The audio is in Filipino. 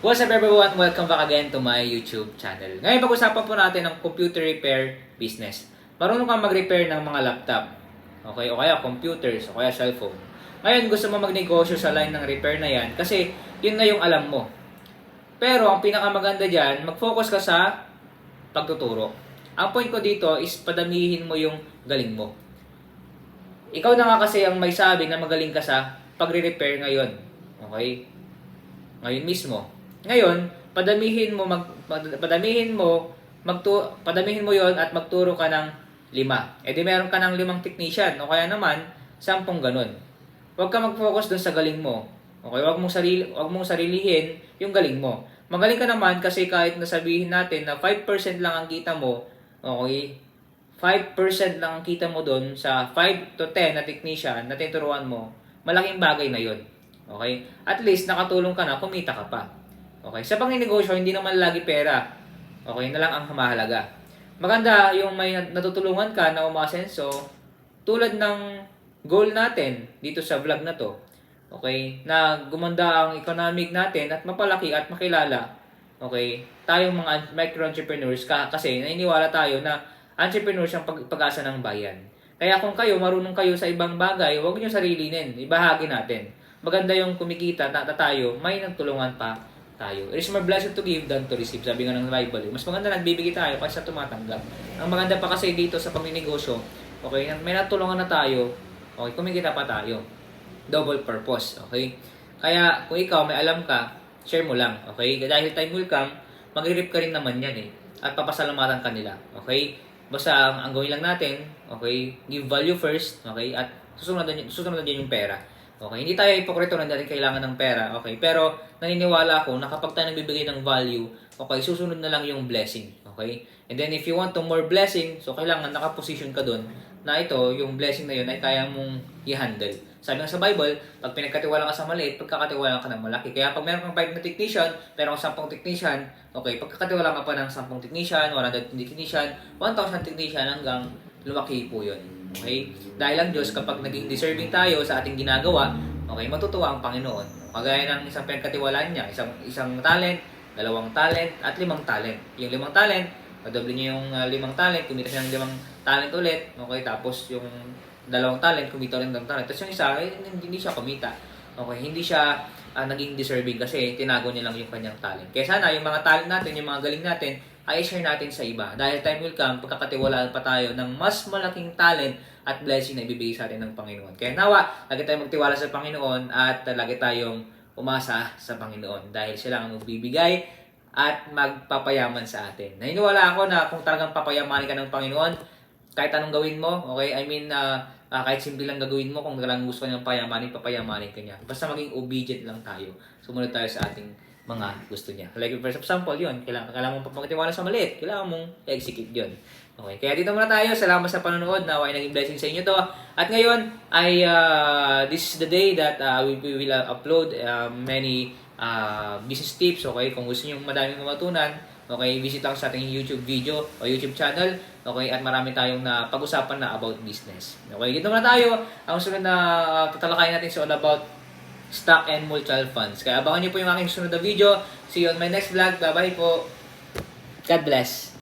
What's up everyone? Welcome back again to my YouTube channel. Ngayon pag-usapan po natin ang computer repair business. Marunong kang mag-repair ng mga laptop, okay, o kaya computers, o kaya cellphone. Ngayon gusto mo magnegosyo sa line ng repair na yan kasi yun na yung alam mo. Pero ang pinakamaganda dyan, mag-focus ka sa pagtuturo. Ang point ko dito is padamihin mo yung galing mo. Ikaw na nga kasi ang may sabi na magaling ka sa pagre-repair ngayon. Okay? Ngayon mismo. Ngayon, padamihin mo mag pad- padamihin mo magtu padamihin mo 'yon at magturo ka ng lima. E di meron ka ng limang technician o kaya naman sampung ganun. Huwag ka mag-focus dun sa galing mo. Okay, huwag mong sarili huwag mong sarilihin yung galing mo. Magaling ka naman kasi kahit nasabihin natin na 5% lang ang kita mo, okay? 5% lang ang kita mo doon sa 5 to 10 na technician na tinuruan mo, malaking bagay na yon. Okay? At least nakatulong ka na, kumita ka pa. Okay? Sa pangninegosyo, hindi naman lagi pera. Okay? Na lang ang mahalaga. Maganda yung may natutulungan ka na umasenso tulad ng goal natin dito sa vlog na to. Okay? Na gumanda ang economic natin at mapalaki at makilala. Okay? Tayong mga micro-entrepreneurs ka, kasi naniniwala tayo na entrepreneurs ang pag- pag-asa ng bayan. Kaya kung kayo, marunong kayo sa ibang bagay, huwag niyo sarilinin. Ibahagi natin. Maganda yung kumikita na tayo, may nagtulungan pa tayo. It is more blessed to give than to receive. Sabi nga ng Bible. Mas maganda nagbibigay tayo kaysa tumatanggap. Ang maganda pa kasi dito sa pagninegosyo, okay, may natulungan na tayo, okay, kumikita pa tayo. Double purpose, okay? Kaya kung ikaw may alam ka, share mo lang, okay? Dahil time will come, mag-rip ka rin naman yan eh. At papasalamatan ka nila, okay? Basta ang, ang gawin lang natin, okay, give value first, okay, at susunod na, susunod din yung pera. Okay, hindi tayo hipokrito na natin kailangan ng pera, okay, pero naniniwala ako na kapag tayo nagbibigay ng value, okay, susunod na lang yung blessing, okay? And then if you want to more blessing, so kailangan nakaposition ka doon na ito, yung blessing na yun ay kaya mong i-handle. Sabi nga sa Bible, pag pinagkatiwala ka sa maliit, pagkakatiwala ka ng malaki. Kaya pag meron kang 5 na technician, meron kang 10 technician, okay, pagkakatiwala ka pa ng 10 technician, 100 technician, 1,000 technician hanggang lumaki po yun. Okay? Dahil ang Diyos, kapag naging deserving tayo sa ating ginagawa, okay, matutuwa ang Panginoon. Kagaya ng isang pinagkatiwalaan niya, isang, isang talent, dalawang talent, at limang talent. Yung limang talent, madoble niya yung uh, limang talent, kumita siya ng limang talent ulit, okay, tapos yung dalawang talent, kumita rin ng talent. Tapos yung isa, eh, hindi siya kumita. Okay, hindi siya ah, naging deserving kasi tinago niya lang yung kanyang talent. Kaya sana yung mga talent natin, yung mga galing natin, ay share natin sa iba. Dahil time will come, pagkakatiwalaan pa tayo ng mas malaking talent at blessing na ibibigay sa atin ng Panginoon. Kaya nawa, lagi tayong magtiwala sa Panginoon at lagi tayong umasa sa Panginoon dahil sila ang magbibigay at magpapayaman sa atin. Naniniwala ako na kung talagang papayamanin ka ng Panginoon, kahit anong gawin mo, okay? I mean, uh, uh, kahit simple lang gagawin mo, kung talagang gusto niyang payamanin, papayamanin ka niya. Basta maging obedient lang tayo. Sumunod tayo sa ating mga gusto niya. Like for example, yun, kailangan, kailangan mong pagpagtiwala sa maliit. Kailangan mong execute yun. Okay, kaya dito muna tayo. Salamat sa panonood. Nawa ay naging blessing sa inyo to. At ngayon, ay uh, this is the day that uh, we, we will upload uh, many uh, business tips. Okay, kung gusto niyo madaming matutunan, okay, visit lang sa ating YouTube video o YouTube channel. Okay, at marami tayong na pag-usapan na about business. Okay, dito muna tayo. Ang sunod na uh, tatalakayin natin is all about stock and mutual funds. Kaya abangan niyo po yung aking sunod na video. See you on my next vlog. Bye-bye po. God bless.